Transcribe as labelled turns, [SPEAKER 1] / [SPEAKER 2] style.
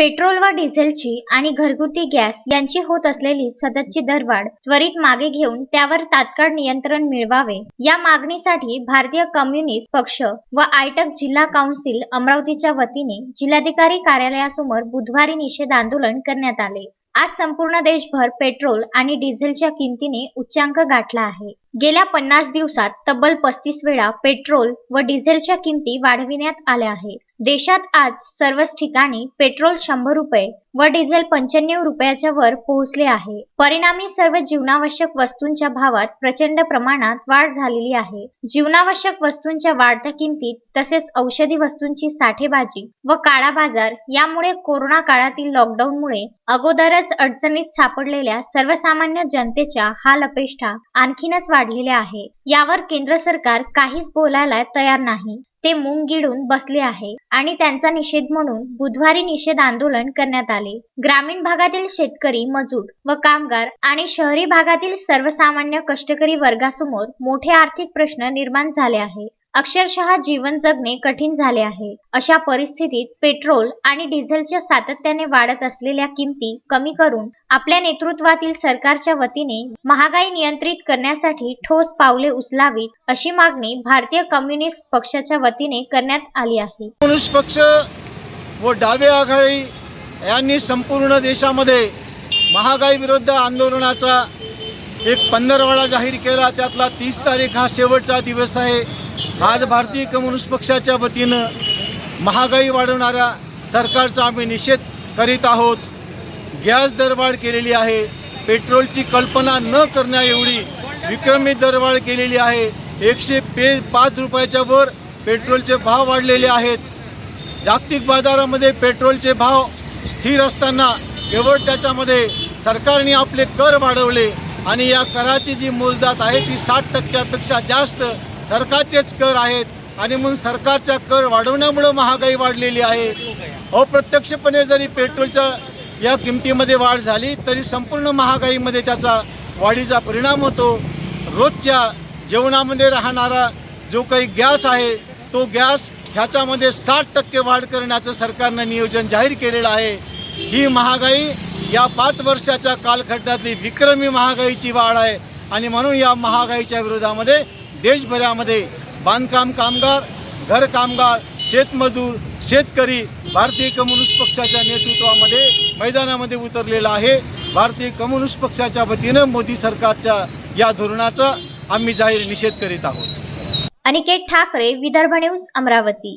[SPEAKER 1] Petrol व डिझेलची आणि घरगुती गॅस यांची होत असलेली सततची दरवाढ त्वरित मागे घेऊन त्यावर तात्काळ नियंत्रण मिळवावे. या मागणीसाठी भारतीय कम्युनिस्ट पक्ष व आयटक जिल्हा काउन्सिल अमरावतीच्या वतीने जिल्हाधिकारी कार्यालयासमोर बुधवारी निषेध आंदोलन करण्यात आले. आज संपूर्ण देशभर पेट्रोल आणि डिझेलच्या किमतीने उच्चांक गाठला आहे. गेल्या पन्नास दिवसात तब्बल पस्तीस वेळा पेट्रोल व डिझेलच्या किमती वाढविण्यात आल्या आहेत. देशात आज सर्वच ठिकाणी पेट्रोल शंभर रुपये व डिझेल पंच्याण्णव रुपयाच्या वर पोहोचले आहे. परिणामी सर्व जीवनावश्यक वस्तूंच्या भावात प्रचंड प्रमाणात वाढ झालेली आहे. जीवनावश्यक वस्तूंच्या वाढत्या किमतीत तसेच औषधी वस्तूंची साठेबाजी व काळा बाजार यामुळे कोरोना काळातील लॉकडाऊनमुळे अगोदरच अडचणीत सापडलेल्या सर्वसामान्य जनतेच्या हाल अपेष्टा आणखीनच वाढलेले आहे. यावर केंद्र सरकार काहीच बोलायला तयार नाही. ते मुंग गिळून बसले आहे आणि त्यांचा निषेध म्हणून बुधवारी निषेध आंदोलन करण्यात आले. ग्रामीण भागातील शेतकरी मजूर व कामगार आणि शहरी भागातील सर्वसामान्य कष्टकरी वर्गासमोर मोठे आर्थिक प्रश्न निर्माण झाले आहे अक्षरशः जीवन जगणे कठीण झाले आहे. अशा परिस्थितीत पेट्रोल आणि डिझेलच्या सातत्याने वाढत असलेल्या किमती कमी करून आपल्या नेतृत्वातील सरकारच्या वतीने महागाई नियंत्रित करण्यासाठी ठोस पावले उचलावीत अशी मागणी भारतीय कम्युनिस्ट पक्षाच्या वतीने करण्यात आली आहे.
[SPEAKER 2] कम्युनिस्ट पक्ष व डावे आघाडी यांनी संपूर्ण देशामध्ये महागाई विरुद्ध आंदोलनाचा एक पंधरवाडा जाहीर केला. त्यातला तीस तारीख हा शेवटचा दिवस आहे. आज भारतीय कम्युनिस्ट पक्षाच्या वतीनं महागाई वाढवणाऱ्या सरकारचा आम्ही निषेध करीत आहोत. गॅस दरवाढ केलेली आहे. पेट्रोलची कल्पना न करण्या एवढी विक्रमी दरवाढ केलेली आहे. एकशे पे पाच रुपयाच्या वर पेट्रोलचे भाव वाढलेले आहेत. जागतिक बाजारामध्ये पेट्रोलचे भाव स्थिर असताना केवळ त्याच्यामध्ये सरकारने आपले कर वाढवले आणि या कराची जी मोजदात आहे ती साठ टक्क्यापेक्षा जास्त सरकारचेच कर आहेत आणि म्हणून सरकारचा कर वाढवण्यामुळं महागाई वाढलेली आहे. अप्रत्यक्षपणे जरी पेट्रोलच्या या किमतीमध्ये वाढ झाली तरी संपूर्ण महागाईमध्ये त्याचा वाढीचा परिणाम होतो. रोजच्या जेवणामध्ये राहणारा जो काही गॅस आहे तो गॅस ह्याच्यामध्ये साठ टक्के वाढ करण्याचं सरकारनं नियोजन जाहीर केलेलं आहे. ही महागाई या पाच वर्षाच्या कालखंडातली विक्रमी महागाईची वाढ आहे आणि म्हणून या महागाईच्या विरोधामध्ये देशभरामध्ये बांधकाम कामगार घर कामगार शेतमजूर शेतकरी भारतीय कम्युनिस्ट पक्षाच्या नेतृत्वामध्ये मैदानामध्ये उतरलेला आहे. भारतीय कम्युनिस्ट पक्षाच्या वतीनं मोदी सरकारच्या या धोरणाचा आम्ही जाहीर निषेध करीत आहोत.
[SPEAKER 1] अनिकेत ठाकरे विदर्भ न्यूज अमरावती.